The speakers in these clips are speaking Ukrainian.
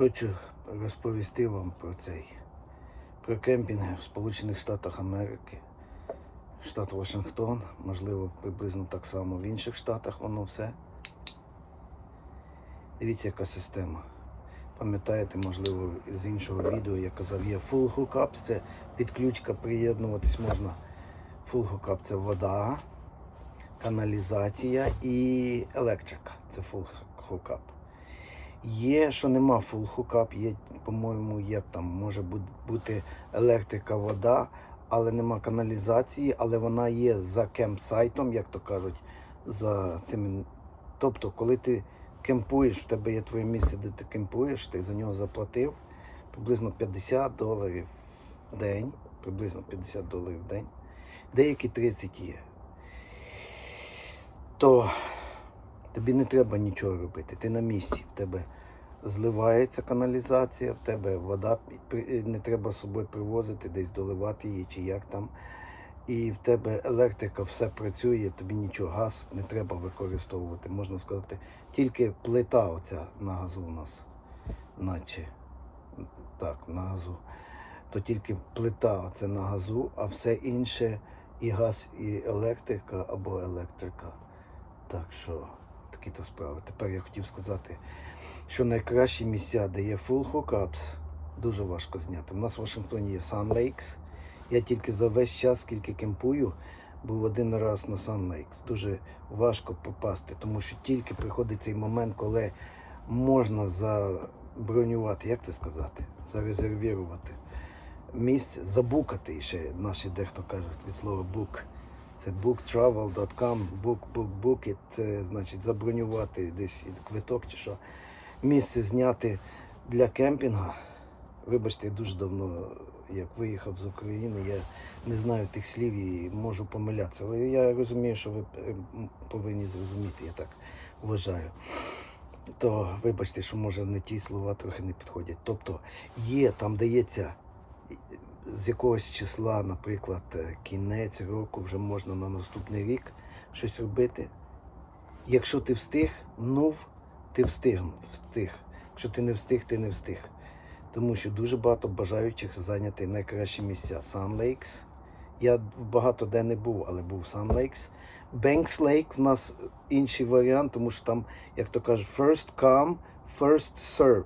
Хочу розповісти вам про цей про кемпінги в Сполучених Штатах Америки, штат Вашингтон, можливо, приблизно так само в інших штатах воно все. Дивіться, яка система. Пам'ятаєте, можливо, з іншого відео я казав, є full hookups, це підключка, приєднуватись можна. Full hookup це вода, каналізація і електрика. Це full hookup. Є, що нема full hookup, є, по-моєму, є там може бути електрика, вода, але нема каналізації, але вона є за кемпсайтом, як то кажуть, за цим. Тобто, коли ти кемпуєш, в тебе є твоє місце, де ти кемпуєш, ти за нього заплатив приблизно 50 доларів в день, приблизно 50 доларів в день, деякі 30 є. То тобі не треба нічого робити. Ти на місці. В тебе зливається каналізація, в тебе вода не треба з собою привозити, десь доливати її чи як там. І в тебе електрика все працює, тобі нічого, газ не треба використовувати. Можна сказати, тільки плита оця на газу у нас, наче так, на газу. То тільки плита оце на газу, а все інше і газ, і електрика або електрика. Так що такі то справи. Тепер я хотів сказати, що найкращі місця, де є full hookups, дуже важко зняти. У нас в Вашингтоні є Sun Lakes. Я тільки за весь час, скільки кемпую, був один раз на Sun Lakes. Дуже важко попасти, тому що тільки приходить цей момент, коли можна забронювати, як це сказати, зарезервірувати місце, забукати ще наші дехто кажуть від слова book. Це booktravel.com, book, book, book, it, це значить забронювати десь квиток чи що. Місце зняти для кемпінга. Вибачте, я дуже давно, як виїхав з України, я не знаю тих слів і можу помилятися. Але я розумію, що ви е, повинні зрозуміти, я так вважаю. То вибачте, що може не ті слова трохи не підходять. Тобто є, там дається з якогось числа, наприклад, е, кінець року вже можна на наступний рік щось робити. Якщо ти встиг, ну, ти встигнув, встиг. Якщо ти не встиг, ти не встиг. Тому що дуже багато бажаючих зайняти найкращі місця. Sun Lakes. Я багато де не був, але був Sun Lakes. Banks Lake в нас інший варіант, тому що там, як то кажуть, first come, first serve.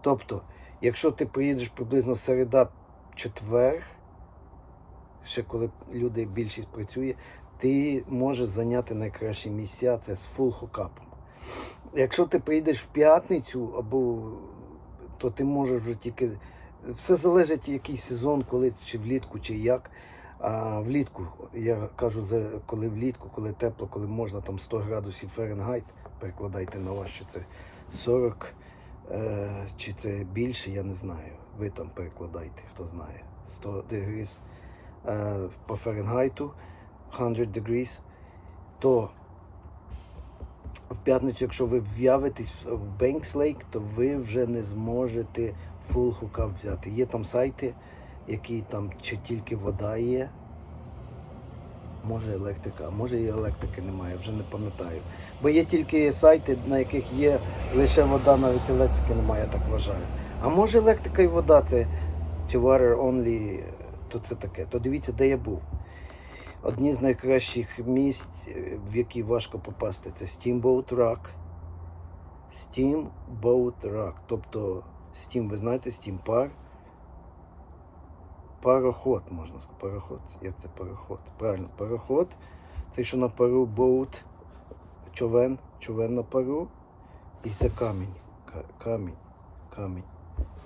Тобто, якщо ти приїдеш приблизно середа, четвер, ще коли люди більшість працює, ти можеш зайняти найкращі місця, це з фул хокапом. Якщо ти прийдеш в п'ятницю, або то ти можеш вже тільки. Все залежить, який сезон, коли чи влітку, чи як. А влітку, я кажу, коли влітку, коли тепло, коли можна там 100 градусів Фаренгайт, перекладайте на вас, що це 40, е, чи це більше, я не знаю. Ви там перекладайте, хто знає. 100 degrees е, по Фаренгайту, 100 degrees, то в п'ятницю, якщо ви в'явитесь в Banks Lake, то ви вже не зможете full hookup взяти. Є там сайти, які там чи тільки вода є, може електрика, а може і електрики немає, вже не пам'ятаю. Бо є тільки сайти, на яких є лише вода, навіть електрики немає, я так вважаю. А може електрика і вода, це чи water only, то це таке. То дивіться, де я був. Одні з найкращих місць, в які важко попасти, це Steamboat Rock. Steamboat Rock. Тобто Steam, ви знаєте, Steam пар. Пароход, можна сказати. Пароход. Як це пароход? Правильно, пароход. Це що на пару boat, човен, човен на пару. І це камінь. Камінь. Камінь.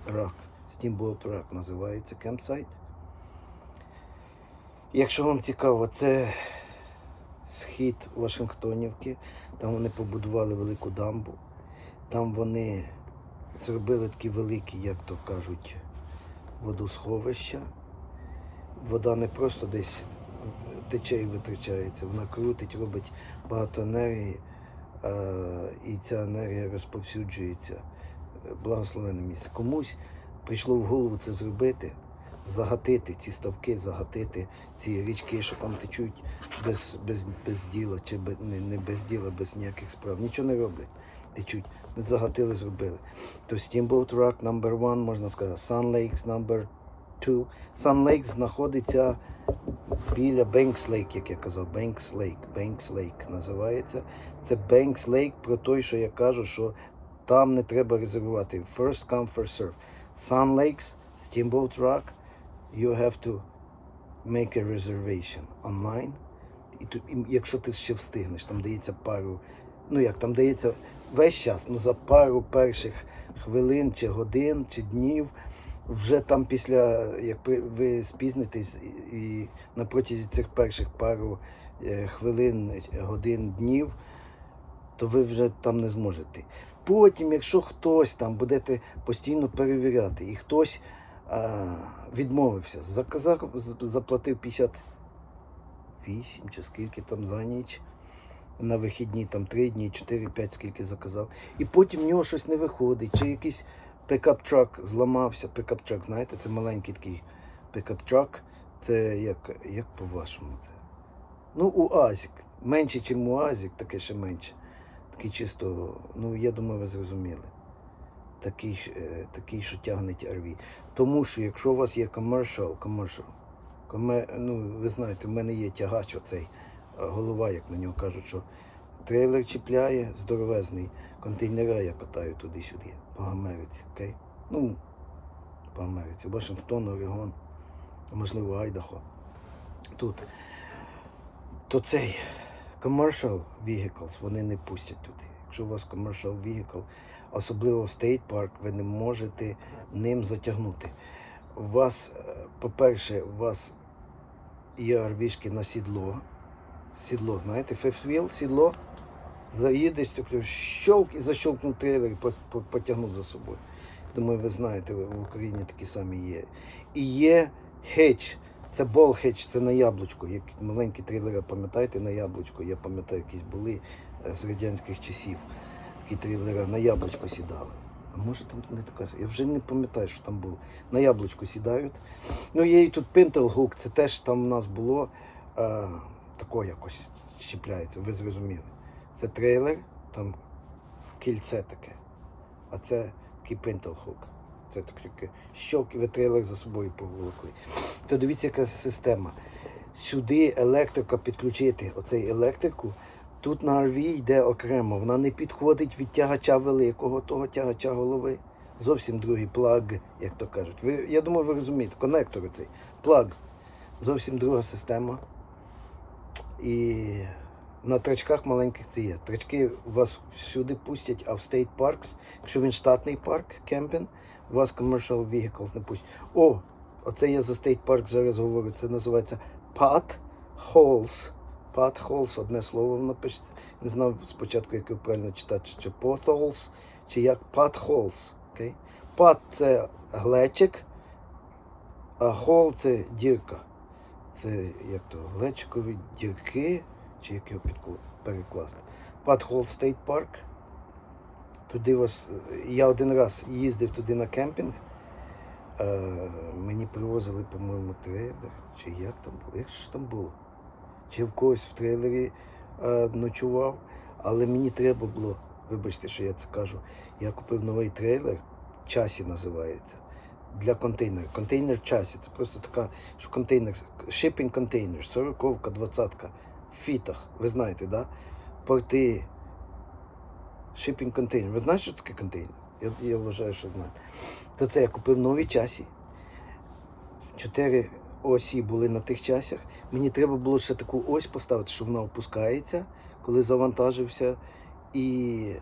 Рак. Steamboat Rock називається кемпсайт. Якщо вам цікаво, це схід Вашингтонівки. Там вони побудували велику дамбу. Там вони зробили такі великі, як то кажуть, водосховища. Вода не просто десь тече і витрачається, вона крутить, робить багато енергії, і ця енергія розповсюджується. Благословенне місце. Комусь прийшло в голову це зробити, загатити ці ставки, загатити ці річки, що там течуть без, без, без діла, чи без, не, не без діла, без ніяких справ. Нічого не роблять. течуть. Не загатили, зробили. То Steamboat Rock number one, можна сказати, Sun Lakes number two. Sun Lakes знаходиться біля Banks Lake, як я казав. Banks Lake. Banks Lake називається. Це Banks Lake про той, що я кажу, що там не треба резервувати. First come, first serve. Sun Lakes, Steamboat Rock, you have to make a reservation online. І тут, якщо ти ще встигнеш, там дається пару, ну як там дається весь час, ну за пару перших хвилин чи годин чи днів, вже там після, як ви спізнитесь, і, і на протязі цих перших пару е, хвилин, годин, днів, то ви вже там не зможете. Потім, якщо хтось там будете постійно перевіряти, і хтось а, відмовився, заказав, заплатив 58 чи скільки там за ніч. На вихідні там 3 дні, 4-5, скільки заказав. І потім в нього щось не виходить. Чи якийсь пикап-трак зламався. Пикап-трак, знаєте, це маленький такий пикап-трак. Це як, як по-вашому це? Ну, УАЗик. Менше, ніж УАЗик, таке ще менше. Такий чисто, ну я думаю, ви зрозуміли. Такий, е, такий що тягнеть RV. Тому що якщо у вас є commercial, commercial, ну ви знаєте, в мене є тягач оцей е, голова, як на нього кажуть, що трейлер чіпляє, здоровезний, контейнера я катаю туди-сюди, по Америці, окей? Ну, по Америці, Вашингтон, Орегон, можливо, Айдахо. Тут. То цей commercial vehicles вони не пустять туди. Якщо у вас commercial vehicle, особливо в State Park, ви не можете ним затягнути. У вас, е, по-перше, у вас є арвішки на сідло. Сідло, знаєте, fifth wheel, сідло. Заїдеш, щолк і защолкнув трейлер і по- по- потягнув за собою. Думаю, ви знаєте, в Україні такі самі є. І є хедж. Це бол хедж, це на яблучко. Як маленькі трейлери, пам'ятаєте, на яблучко. Я пам'ятаю, якісь були е, з радянських часів. Такі трейлери на яблучко сідали. А може там не така. Я вже не пам'ятаю, що там було. На яблучко сідають. Ну, є і тут Пинтелгук, це теж там у нас було е, тако якось щепляється, ви зрозуміли. Це трейлер, там кільце таке. А це такий Пинтелгук. Це щолк і ви за собою поволокли. То дивіться, яка система. Сюди електрика підключити, оцей електрику. Тут на RV йде окремо, вона не підходить від тягача великого, того тягача голови. Зовсім другий плаг, як то кажуть. Ви, я думаю, ви розумієте, конектор цей плаг. Зовсім друга система. І на трачках маленьких це є. Трачки вас всюди пустять, а в State Parks, якщо він штатний парк, кемпінг, вас commercial vehicles не пустять. О, оце я за State Park зараз говорю. Це називається potholes. Potholes, одне слово напишеться. Не знав спочатку, як його правильно читати, чи potholes, чи як potholes. Okay? Pot – це глечик, а hole – це дірка. Це як то глечикові дірки, чи як його перекласти. Pothole State Park. Туди вас. Я один раз їздив туди на кемпінг. Е, мені привозили, по-моєму, трейлер. Чи як там було? Як ж там було? Чи в когось в трейлері е, ночував, але мені треба було, вибачте, що я це кажу. Я купив новий трейлер, часі називається. Для контейнера. Контейнер часі. Це просто така, що контейнер, shipping контейнер, 40-ка, 20-ка, в фітах. Ви знаєте, да? Порти, shipping контейнер. Ви знаєте, що таке контейнер? Я, я вважаю, що знаєте. То це я купив нові часі. Чотири осі були на тих часах. Мені треба було ще таку ось поставити, що вона опускається, коли завантажився. І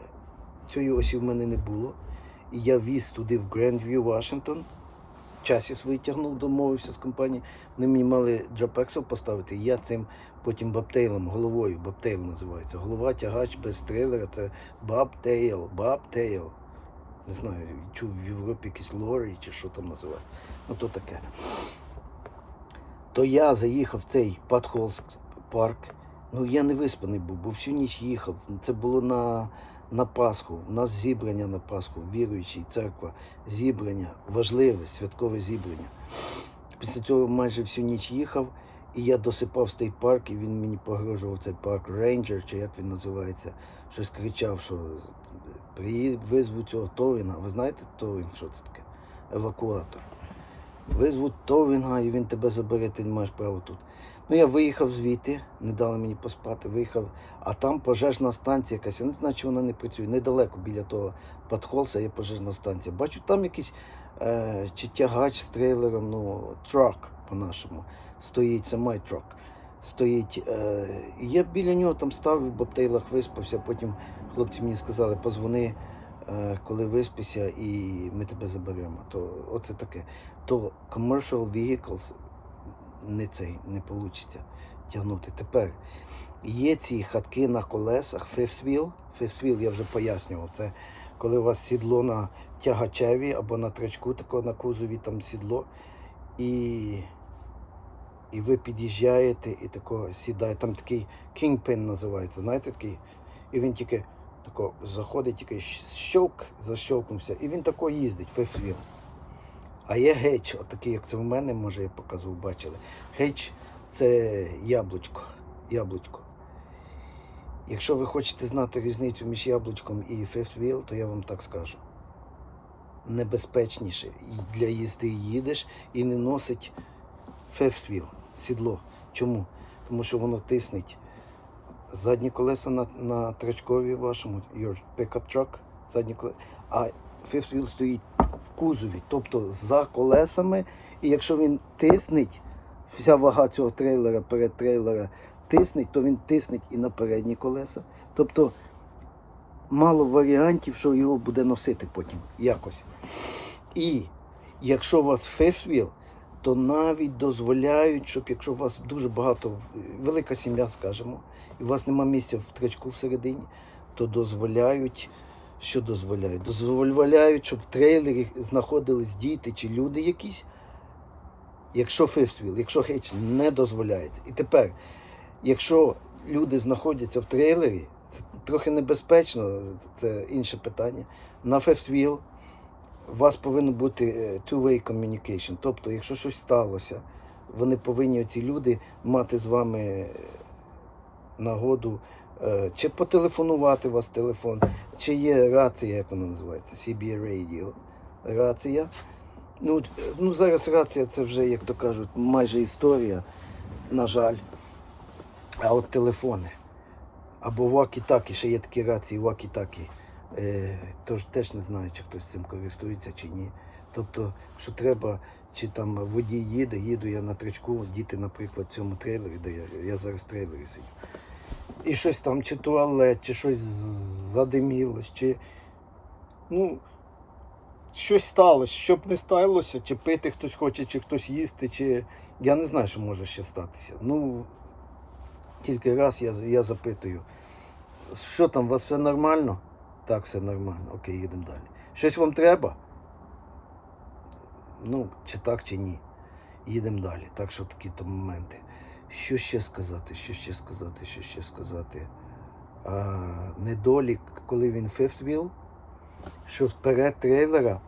цієї осі в мене не було. І я віз туди в Грандвью, Вашингтон. Часіс витягнув, домовився з компанією. Вони мені мали джапексел поставити. І я цим потім бабтейлом, головою, бабтейл називається. Голова тягач без трейлера це бабтейл, бабтейл. Не знаю, чув в Європі якісь лорі чи що там називають. Ну то таке. То я заїхав в цей Патхолск парк. Ну я не виспаний був, бо всю ніч їхав. Це було на, на Пасху. У нас зібрання на Пасху, віруючий, церква, зібрання, важливе, святкове зібрання. Після цього майже всю ніч їхав, і я досипав з той парк, і він мені погрожував цей парк Рейнджер, чи як він називається, щось кричав, що Приїдь, визву цього Товіна. Ви знаєте Товін, що це таке? Евакуатор. Визвуть Товінга і він тебе забере, ти не маєш права тут. Ну я виїхав звідти, не дали мені поспати, виїхав, а там пожежна станція якась. Я не знаю, чи вона не працює. Недалеко біля того Патхолса є пожежна станція. Бачу, там якийсь е, чи тягач з трейлером, ну, трак по-нашому. Стоїть, це май. Стоїть. Е, я біля нього там став в бобтейлах виспався, потім хлопці мені сказали, позвони, е, коли виспися, і ми тебе заберемо. То оце таке. То commercial vehicles не цей не вийде тягнути. Тепер є ці хатки на колесах, fifth wheel. Fifth wheel я вже пояснював. Це коли у вас сідло на тягачеві або на трачку, такого на кузові там сідло. І, і ви під'їжджаєте і тако сідає. Там такий kingpin називається, знаєте такий. І він тільки тако заходить, тільки щелк, защелкнувся. І він тако їздить, fifth wheel. А є гейдж, отакий, як це в мене, може, я показував, бачили. Гейдж це яблучко. яблучко. Якщо ви хочете знати різницю між яблучком і fifth wheel, то я вам так скажу. Небезпечніше. Для їзди їдеш і не носить fifth wheel, сідло. Чому? Тому що воно тиснить задні колеса на, на трачкові вашому, your pickup truck, задні колеса, а fifth wheel стоїть в кузові, тобто за колесами, і якщо він тиснить, вся вага цього трейлера перед трейлера тиснить, то він тиснить і на передні колеса. Тобто мало варіантів, що його буде носити потім якось. І якщо у вас fifth то навіть дозволяють, щоб якщо у вас дуже багато, велика сім'я, скажімо, і у вас нема місця в трачку всередині, то дозволяють, що дозволяють? Дозволяють, щоб в трейлері знаходились діти чи люди якісь, якщо fifth wheel, якщо хейдж не дозволяється. І тепер, якщо люди знаходяться в трейлері, це трохи небезпечно, це інше питання. На fifth wheel у вас повинно бути е, two-way communication. Тобто, якщо щось сталося, вони повинні ці люди мати з вами е, нагоду чи потелефонувати у вас телефон, чи є рація, як вона називається, CB Radio. Рація. Ну, е, ну зараз рація це вже, як то кажуть, майже історія, на жаль. А от телефони. Або вакі-такі, ще є такі рації, вакі-такі. Е, тож теж не знаю, чи хтось цим користується чи ні. Тобто, що треба, чи там водій їде, їду я на тричку, діти, наприклад, в цьому трейлері, де я, я зараз в трейлері сидю. І щось там, чи туалет, чи щось задимілось, чи ну, щось сталося, щоб не сталося, чи пити хтось хоче, чи хтось їсти, чи. Я не знаю, що може ще статися. Ну, тільки раз я, я запитую, що там, у вас все нормально? Так, все нормально. Окей, їдемо далі. Щось вам треба? Ну, чи так, чи ні. Їдемо далі. Так що такі то моменти. Що ще сказати? Що ще сказати? Що ще сказати? А, недолік, коли він fifth wheel, що сперед трейлера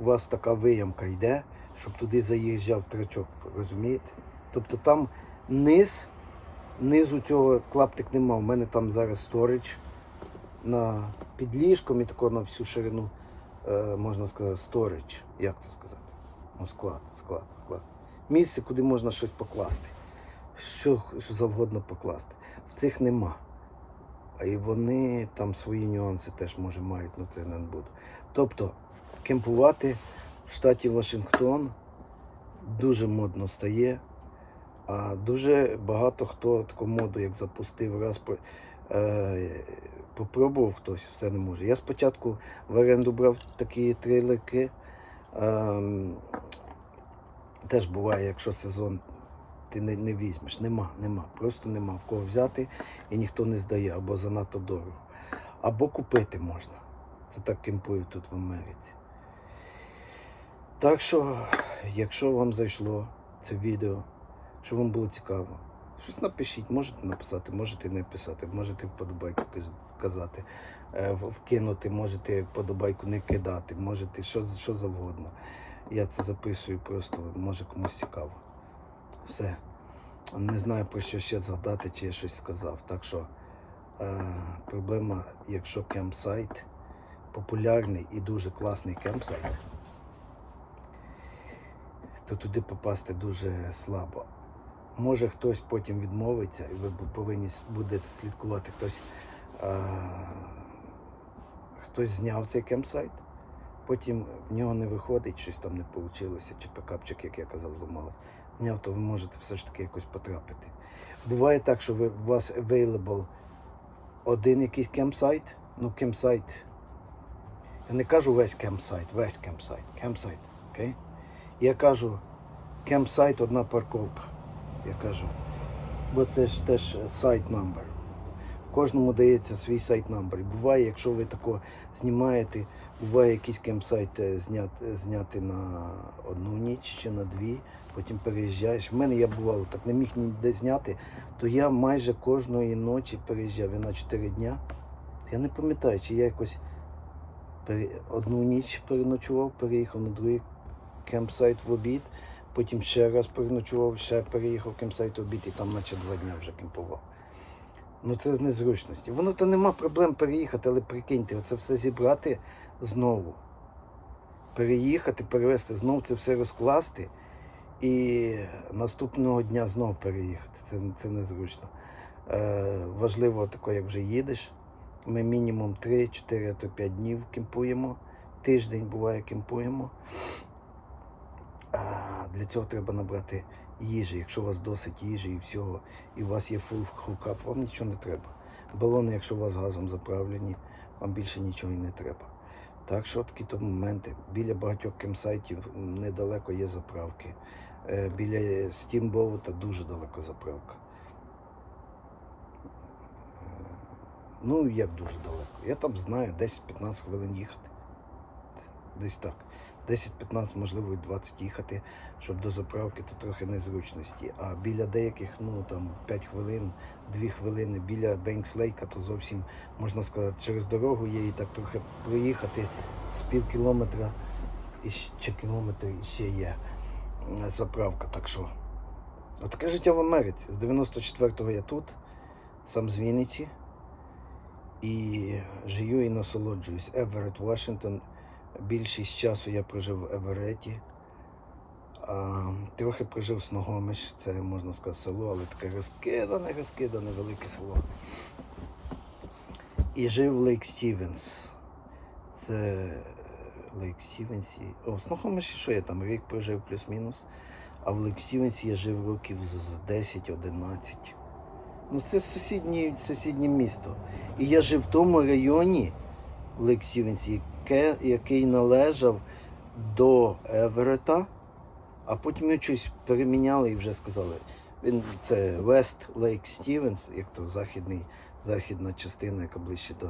у вас така виямка йде, щоб туди заїжджав трачок, розумієте? Тобто там низ, низу цього клаптик нема. У мене там зараз сторіч на під ліжком і тако на всю ширину, е, можна сказати, сторіч. Як це сказати? Ну, склад, склад, склад. Місце, куди можна щось покласти. Що, завгодно покласти. В цих нема. А і вони там свої нюанси теж може мають, але це не буду. Тобто, кемпувати в штаті Вашингтон дуже модно стає. А дуже багато хто таку моду, як запустив, раз е, попробував хтось, все не може. Я спочатку в оренду брав такі трейлерки. Ем, теж буває, якщо сезон ти не, не візьмеш. Нема, нема. Просто нема в кого взяти і ніхто не здає, або занадто дорого. Або купити можна. Це так кемпують тут в Америці. Так що, якщо вам зайшло це відео, що вам було цікаво, щось напишіть, можете написати, можете не писати, можете вподобайку казати, е, вкинути, можете вподобайку не кидати, можете що, що завгодно. Я це записую просто, може комусь цікаво. Все. Не знаю про що ще згадати, чи я щось сказав. Так що е, проблема, якщо кемпсайт, популярний і дуже класний кемпсайт, то туди попасти дуже слабо. Може хтось потім відмовиться, і ви повинні будете слідкувати, хтось, а, хтось зняв цей кемпсайт, потім в нього не виходить, щось там не вийшло, чи пекапчик, як я казав, зламалось. Зняв, то ви можете все ж таки якось потрапити. Буває так, що ви, у вас available один якийсь кемпсайт, ну кемпсайт. Я не кажу весь кемпсайт, весь кемпсайт, кемпсайт, окей? Я кажу кемпсайт одна парковка. Я кажу. Бо це ж теж сайт номер. Кожному дається свій сайт номер. Буває, якщо ви тако знімаєте, буває якийсь кемпсайт е, зняти, зняти на одну ніч чи на дві, потім переїжджаєш. В мене я бувало так, не міг ніде зняти, то я майже кожної ночі переїжджав я на 4 дня. Я не пам'ятаю, чи я якось пере- одну ніч переночував, переїхав на другий кемпсайт в обід, потім ще раз переночував, ще переїхав кемпсайт в обід і там наче два дня вже кемпував. Ну це з незручності. Воно то нема проблем переїхати, але прикиньте, оце все зібрати знову. Переїхати, перевезти, знову це все розкласти і наступного дня знову переїхати. Це, це незручно. Е, важливо тако, як вже їдеш. Ми мінімум 3, 4, а то 5 днів кемпуємо. Тиждень буває кемпуємо. А, для цього треба набрати їжі. Якщо у вас досить їжі і всього, і у вас є фул хукап, вам нічого не треба. Балони, якщо у вас газом заправлені, вам більше нічого і не треба. Так що такі то моменти. Біля багатьох кемсайтів недалеко є заправки. Біля Біля Стімбоута дуже далеко заправка. Е, Ну, як дуже далеко. Я там знаю, 10-15 хвилин їхати. Десь так. 10-15, можливо, і 20 їхати, щоб до заправки, то трохи незручності. А біля деяких, ну там 5 хвилин, 2 хвилини, біля Бенкслейка, то зовсім можна сказати, через дорогу є і так трохи проїхати з пів кілометра і щ- чи кілометр і ще є е, заправка. Так що, отаке життя в Америці. З 94-го я тут, сам з Вінниці. І живу і насолоджуюсь. Еверет, Вашингтон. Більшість часу я прожив в Евереті. Трохи прожив в Сногомиш, це можна сказати село, але таке розкидане, розкидане велике село. І жив в Лейк Стівенс. Це Лейк Стівенсі. О, в Сногомиші що я там рік прожив плюс-мінус. А в Лейк Стівенсі я жив років з 10-11. Ну це сусіднє, сусіднє місто. І я жив в тому районі в Лейк Стівенсі, який належав до Еверета, а потім його щось переміняли і вже сказали. Він це Вест Лейк Стівенс, як то західний, західна частина, яка ближче до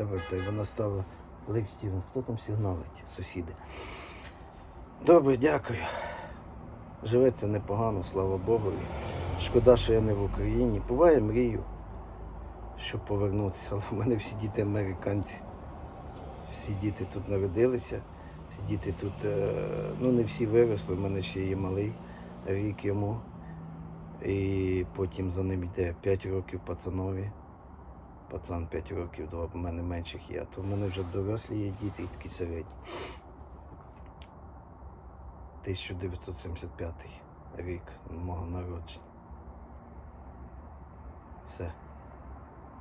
Еверта, і вона стала Лейк Стівенс. Хто там сигналить? Сусіди. Добре, дякую. Живеться непогано, слава Богу. Шкода, що я не в Україні. Буває мрію, щоб повернутися, але в мене всі діти американці. Всі діти тут народилися, всі діти тут, е, ну не всі виросли, в мене ще є малий рік йому. І потім за ним йде 5 років пацанові. Пацан 5 років, два в мене менших є, а то в мене вже дорослі є діти і такі середні. 1975 рік мого народження. Все.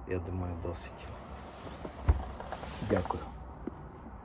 Я думаю, досить. Дякую.